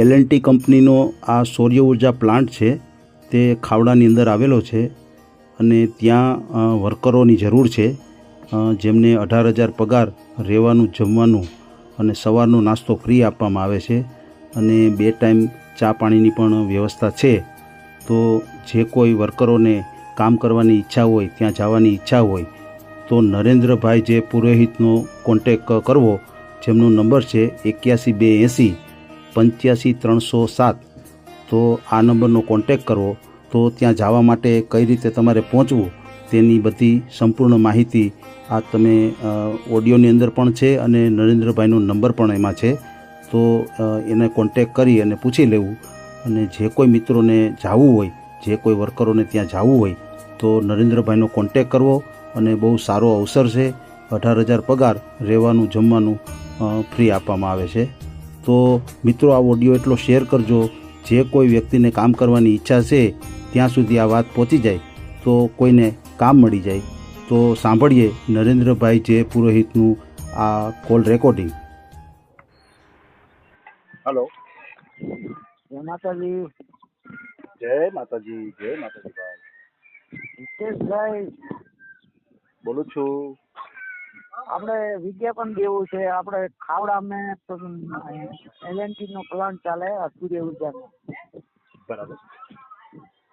L and T કંપનીનો આ સૌર્ય ઊર્જા પ્લાન્ટ છે, તે ખાવડાની અંદર આવેલો છે અને ત્યાં વર્કરોની જરૂર છે જેમને અઢાર હજાર પગાર રહેવાનું, જમવાનું અને સવારનો નાસ્તો ફ્રી આપવામાં આવે છે અને બે ટાઈમ ચા પાણીની પણ વ્યવસ્થા છે. તો જે કોઈ વર્કરોને કામ કરવાની ઈચ્છા હોય, ત્યાં જવાની ઈચ્છા હોય, તો નરેન્દ્રભાઈ જે પુરોહિતનો કોન્ટેક કરવો, જેમનો નંબર છે એક્યાસી બે એંસી પંચ્યાસી ત્રણસો સાત. તો આ નંબરનો કોન્ટેક કરવો તો ત્યાં જવા માટે કઈ રીતે તમારે પહોંચવું તેની બધી સંપૂર્ણ માહિતી આ તમે ઓડિયોની અંદર પણ છે અને નરેન્દ્રભાઈનો નંબર પણ એમાં છે. તો એને કોન્ટેક કરી અને પૂછી લેવું. અને જે કોઈ મિત્રોને જવું હોય, જે કોઈ વર્કરોને ત્યાં જવું હોય, તો નરેન્દ્રભાઈનો કોન્ટેક કરવો અને બહુ સારો અવસર છે. અઢાર હજાર પગાર રહેવાનું, જમવાનું ફ્રી આપવામાં આવે છે. તો મિત્રો આ ઓડિયો એટલો શેર કરજો. જે કોઈ વ્યક્તિને કામ કરવાની ઈચ્છા છે ત્યાં સુધી આ વાત પહોંચી જાય તો કોઈને કામ મળી જાય. તો સાંભળીએ નરેન્દ્રભાઈ જે પુરોહિતનું આ કોલ રેકોર્ડિંગ હલો જય માતાજી. જય માતાજી જય માતાજી ભાઈ. હિતેશભાઈ. બોલું છું. આપણે વિજ્ઞાપન દેવું છે. આપણે ખાવડા મેં એલએનટી નો પ્લાન્ટ ચાલે સૂર્ય ઉર્જાનો. બરાબર.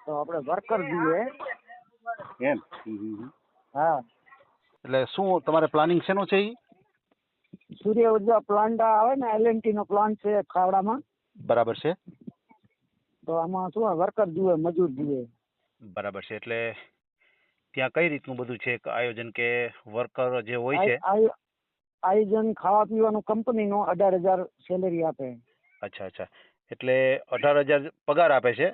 તો આપણે વર્કર જોઈએ. એમ? હા. એટલે શું તમારે પ્લાનિંગ શેનું છે ઈ? સૂર્ય ઊર્જા પ્લાન્ટ આવે ને એલએનટી નો પ્લાન્ટ છે ખાવડામાં. બરાબર છે. તો આમાં શું વર્કર જોઈએ મજૂર જોઈએ. બરાબર છે. એટલે ત્યાં કઈ રીતનું બધું છે આયોજન કે વર્કર જે હોય છે? આય- આય- આયોજન ખાવા પીવાનું કંપનીનું અઢાર હજાર સેલેરી આપે. અચ્છા અચ્છા. એટલે અઢાર હજાર પગાર આપે છે.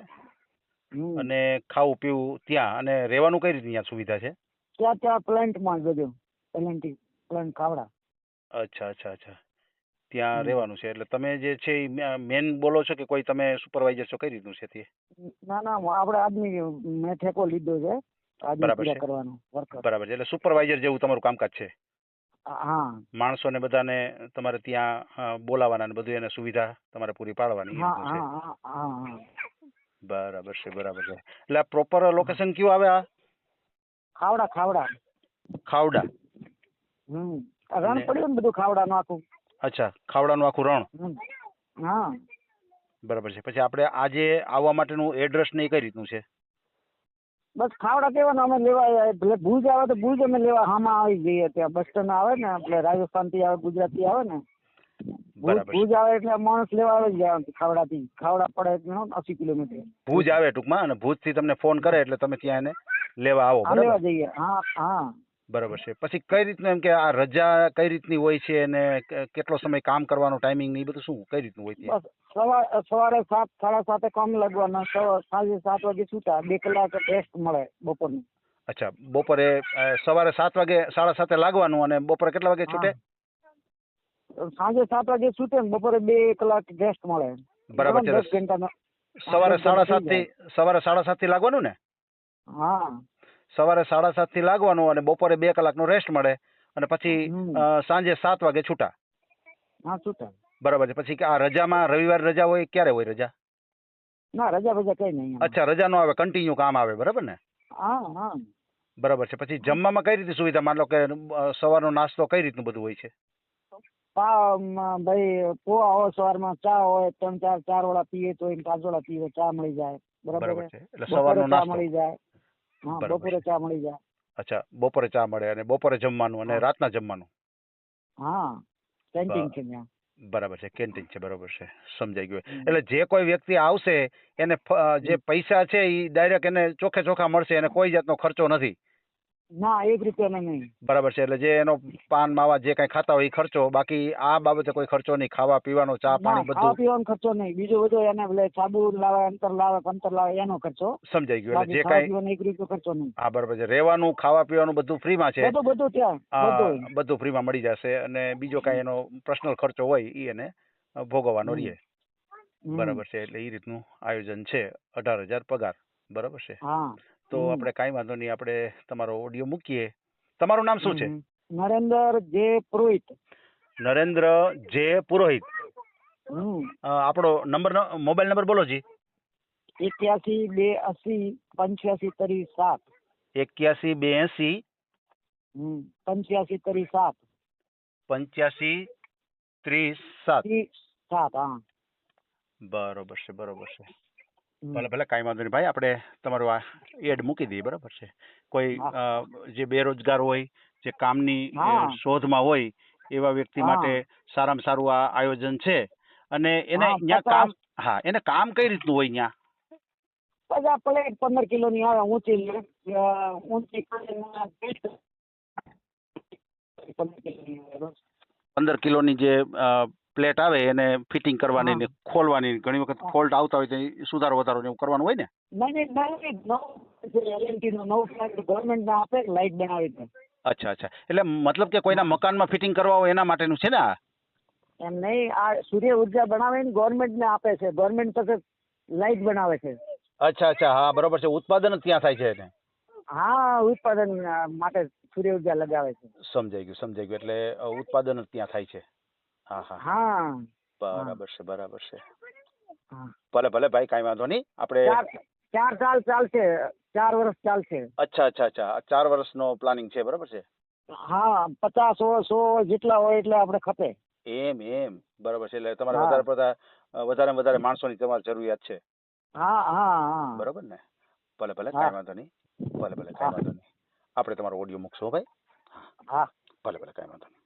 અને ખાવું પીવું ત્યાં અને રહેવાનું કઈ રીતની ત્યાં સુવિધા છે? ત્યાં ત્યાં પ્લાન્ટમાં બધું એલએનટી પ્લાન્ટ ખાવડા. અચ્છા અચ્છા અચ્છા. ત્યાં. રહેવાનું છે. એટલે તમે જે છે એ મેન બોલો છો કે કોઈ તમે સુપરવાઇઝર છો? કઈ રીતનું છે તે? ના ના આપણે આદમી મેં ઠેકો લીધો છે. બરાબર છે. કરવાનો વર્કર બરાબર છે. એટલે સુપરવાઇઝર જેવું તમારું કામકાજ છે? હા. માણસોને બધાને તમારે ત્યાં અ, બોલાવવાના ને બધું એને સુવિધા તમારે પૂરી પાડવાની એ હા રીતનું છે? હા હા હા. હા બરાબર છે બરાબર છે. એટલે આ પ્રોપર લોકેશન કયું આવે આ? ખાવડા ખાવડા. ખાવડા. હમ. આ રણ અને- પડ્યું ને બધું ખાવડાનું આખું. અચ્છા ખાવડાનું આખું રણ? હમ. હા. બરાબર છે. પછી આપણે આજે આવવા માટેનું એડ્રેસ ને એ કઈ રીતનું છે? બસ ખાવડા કેવાનું અમે લેવા. ભલે ભુજ આવે તો ભુજ અમે લેવા હામાં આવી જઈએ ત્યાં. બસ સ્ટેન્ડ આવે ને એટલે રાજસ્થાનથી આવે ગુજરાતી આવે ને. ભુજ ભુજ આવે એટલે માણસ લેવા આવી જાય ખાવડાથી. ખાવડા પડે એટલે અસી કિલોમીટર. ભુજ આવે ટૂંકમાં અને ભુજથી તમને ફોન કરે એટલે તમે ત્યાં એને લેવા આવો. લેવા જઈએ. હા હા. બરાબર છે. પછી કઈ રીતનું એમ કે આ રજા કઈ રીતની હોય છે અને કેટલો સમય કામ કરવાનો ટાઈમિંગ ને એ બધું શું કઈ રીતનું હોય બસ સવારે સવારે સાત સાડા સાતે કામ લાગવાના સાંજે સાત વાગે છૂટા બે કલાક રેસ્ટ મળે બપોરનું. અચ્છા બપોરે સવારે સાત વાગે સાડા સાતે લાગવાનું અને બપોરે કેટલા વાગે છૂટે? સાંજે સાત વાગે છૂટે ને બપોરે બે કલાક રેસ્ટ મળે. બરાબર છે. સવારે સાડા સાતથી સવારે સાડા સાતથી લાગવાનું ને? હા. સવારે સાડા સાતથી લાગવાનું અને બપોરે બે કલાકનો રેસ્ટ મળે અને પછી અ, સાંજે સાત વાગે છૂટા. હા છૂટા. બરાબર છે. પછી આ રજામાં રવિવાર રજા હોય ક્યારે હોય રજા? ના રજા બજા કઈ નહીં એમ. અચ્છા રજા નો આવે કન્ટિન્યુ કામ આવે બરાબર ને? હા હા. બરાબર છે. પછી જમવામાં કઈ રીતે સુવિધા? માન લો કે અ, સવારનો નાસ્તો કઈ રીતનું બધું હોય છે? પા મ, ભાઈ પોવા હોય સવારમાં ચા હોય ત્રણ ચાર ચાર વાળા પીએ તો એમ પાંચ વાળા પીએ ચા મળી જાય. બરાબર બરાબર છે? એટલે બપોરે સવારનો ચા નાસ્તો. મળી જાય. હા બપોરે ચા મળી જાય. અચ્છા બપોરે ચા મળે અને બપોરે જમવાનું અને. રાતના જમવાનું? હા કેન્ટીન છે ત્યાં. બરાબર છે કેન્ટીન છે બરાબર છે. સમજાઈ ગયું. એટલે જે કોઈ વ્યક્તિ આવશે એને જે પૈસા છે એ ડાયરેક્ટ એને ચોખે ચોખા મળશે એને કોઈ જાતનો ખર્ચો નથી. ના એક રૂપિયાનો નહીં. બરાબર છે એટલે જે એનો પાન માવા જે કઈ ખાતા હોય એ ખર્ચો બાકી આ બાબતે કોઈ ખર્ચો નહીં ખાવા પીવાનો ચા પાણી પાણી ખાવા પીવાનો ખર્ચો નહીં. બીજો બધો એને ભલે સાબુ લાવે અંતર લાવે પંતર લાવે એનો ખર્ચો. સમજાઈ ગયો એટલે જે કઈ એક રૂપિયો ખર્ચો નહીં. હા બરાબર છે. રહેવાનું ખાવા પીવાનું બધું ફ્રીમાં છે. બધું બધું ત્યાં બધું બધું ફ્રીમાં મળી જશે અને બીજો કઈ એનો પર્સનલ ખર્ચો હોય એ એને ભોગવવાનો. રહે. બરાબર છે એટલે એ રીતનું આયોજન છે. અઢાર હજાર પગાર. બરાબર છે. હા. તો આપણે કાંઈ વાંધો નહીં આપણે તમારો ઓડિયો મૂકીએ. તમારું નામ શું છે? નરેન્દ્ર જે પુરોહિત. નરેન્દ્ર જે પુરોહિત. આપણો નંબર મોબાઈલ નંબર બોલો જી. એક્યાસી બે અસી પંચ્યાસી તરી સાત. એક્યાસી બે એસી. પંચ્યાસી તરી સાત. પંચ્યાસી ત્રીસ સાત. સાત હા. બરોબર છે બરોબર છે. ભલે ભલે કાંઈ વાંધો નહીં. ભાઈ આપણે તમારું આ એડ મૂકી દઈએ બરાબર છે? કોઈ જે બેરોજગાર હોય જે કામની શોધમાં હોય એવા વ્યક્તિ માટે સારામાં સારું આ આયોજન છે. અને એને ત્યાં કામ હા એને કામ કઈ રીતનું હોય ત્યાં પ્લેટ પંદર કિલો ની આવે ઊંચી ઊંચી પંદર કિલોની ની પંદર કિલોની જે પ્લેટ આવે એને ફિટિંગ કરવાની ને ખોલવાની ઘણી વખત ફોલ્ટ આવતા હોય તો સુધારો વધારો એવું કરવાનું હોય ને? બનાવી અચ્છા અચ્છા. એટલે મતલબ કે કોઈના મકાનમાં ફિટિંગ કરવા હોય એના માટેનું છે ને આ? એમ નહીં આ સૂર્ય ઊર્જા ગવર્મેન્ટ ને આપે છે. ગવર્મેન્ટ પાસે લાઈટ બનાવે છે. અચ્છા અચ્છા. હા બરોબર છે. ઉત્પાદન જ ત્યાં થાય છે હા ઉત્પાદન માટે સૂર્ય ઊર્જા લગાવે છે. સમજાઈ ગયું સમજાઈ ગયું. એટલે ઉત્પાદન જ ત્યાં થાય છે. હા હા હા. બરાબર છે બરાબર છે. ભલે ભલે ભાઈ કાંઈ વાંધો નહીં. આપણે ચાર સાલ ચાલશે ચાર વર્ષ ચાલશે. અચ્છા અચ્છા અચ્છા. ચાર વર્ષનો પ્લાનિંગ છે બરાબર છે? હા પચાસ સો જેટલા હોય એટલે આપણે ખપે. એમ એમ. બરાબર છે એટલે તમારે વધારે પડતા વધારે વધારે માણસોની તમારે જરૂરિયાત છે. હા હા હા. બરાબર ને? ભલે ભલે. કાંઈ વાંધો નહીં. ભલે ભલે. કાંઈ વાંધો નહીં. આપણે તમારો ઓડિયો મૂકશો ભાઈ. હા. ભલે ભલે કાંઈ વાંધો નહીં.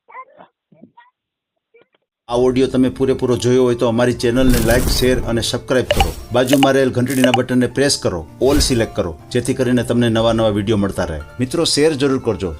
આ ઓડિયો તમે પૂરેપૂરો જોયો હોય તો અમારી ચેનલને લાઇક શેર અને સબસ્ક્રાઇબ કરો. બાજુમાં રહેલ ઘંટડીના બટનને પ્રેસ કરો ઓલ સિલેક્ટ કરો, જેથી કરીને તમને નવા નવા વીડિયો મળતા રહે. મિત્રો શેર જરૂર કરજો.